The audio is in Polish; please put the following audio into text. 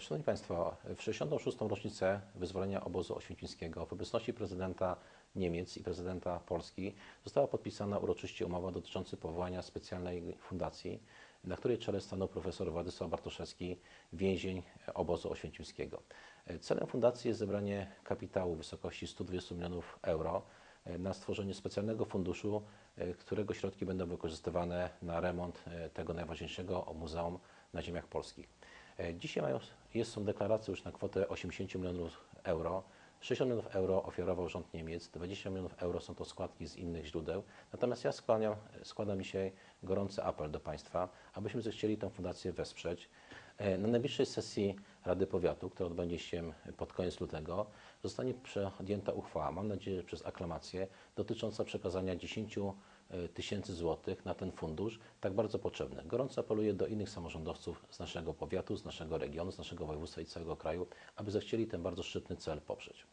Szanowni Państwo, w 66. rocznicę wyzwolenia obozu oświęcimskiego w obecności prezydenta Niemiec i prezydenta Polski została podpisana uroczyście umowa dotycząca powołania specjalnej fundacji, na której czele stanął profesor Władysław Bartoszewski, więzień obozu oświęcimskiego. Celem fundacji jest zebranie kapitału w wysokości 120 milionów euro na stworzenie specjalnego funduszu, którego środki będą wykorzystywane na remont tego najważniejszego muzeum na ziemiach polskich. Dzisiaj mają, jest, są deklaracje już na kwotę 80 milionów euro. 60 milionów euro ofiarował rząd Niemiec, 20 milionów euro są to składki z innych źródeł. Natomiast ja składam, składam dzisiaj gorący apel do Państwa, abyśmy zechcieli tę fundację wesprzeć. Na najbliższej sesji Rady Powiatu, która odbędzie się pod koniec lutego, zostanie podjęta uchwała, mam nadzieję, przez aklamację, dotycząca przekazania 10 tysięcy złotych na ten fundusz, tak bardzo potrzebny. Gorąco apeluję do innych samorządowców z naszego powiatu, z naszego regionu, z naszego województwa i całego kraju, aby zechcieli ten bardzo szczytny cel poprzeć.